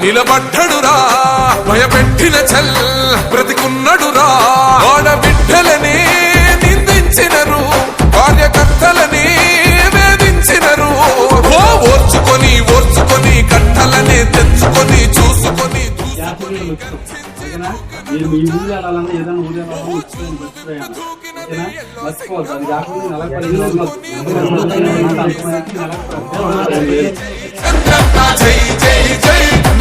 నిలబడ్డడురా భయపెట్టిన చల్ బ్రతికున్నడురా ఆడబిడ్డలని నిందించినరు కార్యకర్తలని వేధించినరు ఓ ఓర్చుకొని ఓర్చుకొని కట్టలనే తెచ్చుకొని చూసుకొని మీరు మీ ఊరు వెళ్ళాలన్నా ఏదైనా ఊరు వెళ్ళాలన్నా వచ్చి మర్చిపోయాను ఓకేనా మర్చిపోవద్దు అది కాకుండా పదిహేను రోజులు జై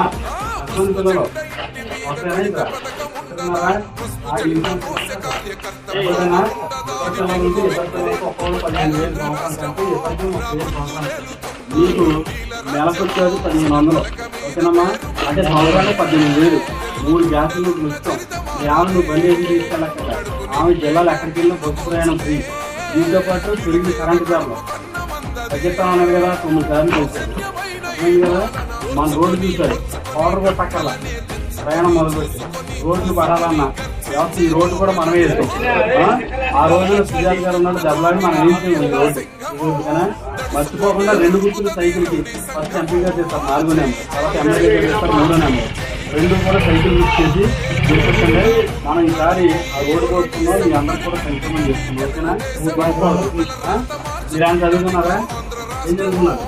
సంవత్సరం మీకు నెలకు పదిహేను వందలు. ఓకేనమ్మా? అంటే సంవత్సరాలు పద్దెనిమిది వేలు. మూడు గ్యాసులు నువ్వు ఇస్తాం. మీ నువ్వు బండి వేసి తీసుకెళ్ళక్కడ ఆమె జిల్లాలో ఎక్కడికి వెళ్ళినా బస్సు ప్రయాణం ఫ్రీ. దీంతో పాటు తిరిగి కరెంటు బిల్లు తగ్గిస్తా ఉన్నారు కదా తొమ్మిది సార్లు చేశారు కదా? మన రోడ్డు చూశారు పౌడర్ కొట్టక్కల ప్రయాణం మొదలుపెట్టి. రోడ్లు పడాలన్నా వ్యవస్థ ఈ రోడ్డు కూడా మనమే వేస్తాం ఆ? రోజున సుజాత్ గారు ఉన్నాడు దెబ్బలాడి మనం చేయాలి ఈ రోడ్డు మర్చిపోకుండా రెండు గుర్తులు సైకిల్కి ఫస్ట్ ఎంపీగా చేస్తారు నాలుగో నెంబర్. తర్వాత ఎమ్మెల్యేగా చేస్తారు మూడో నెంబర్. రెండు కూడా సైకిల్ బుక్ చేసి చూపించండి మనం ఈసారి ఆ రోడ్డు కోరుకున్నాం మీ అందరూ కూడా సంక్షేమం చేస్తున్నాం ఓకేనా? మీరు ఏమైనా చదువుకున్నారా? ఏం చదువుకున్నారు?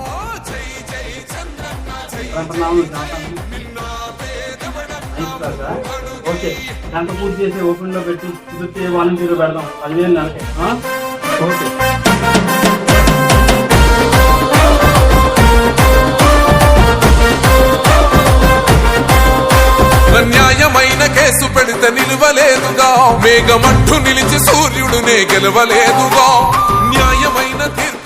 అంటున్నాము ఓకే గంట పూర్తి చేసి ఓపెన్లో పెట్టి కుదిరితే వాలంటీర్లు పెడదాం పదివేలు నెలకి ఓకే న్యాయమైన కేసు పెడితే నిలవలేదుగా. మేఘమంటూ నిలిచి సూర్యుడునే గెలవలేదుగా. న్యాయమైన తీర్పు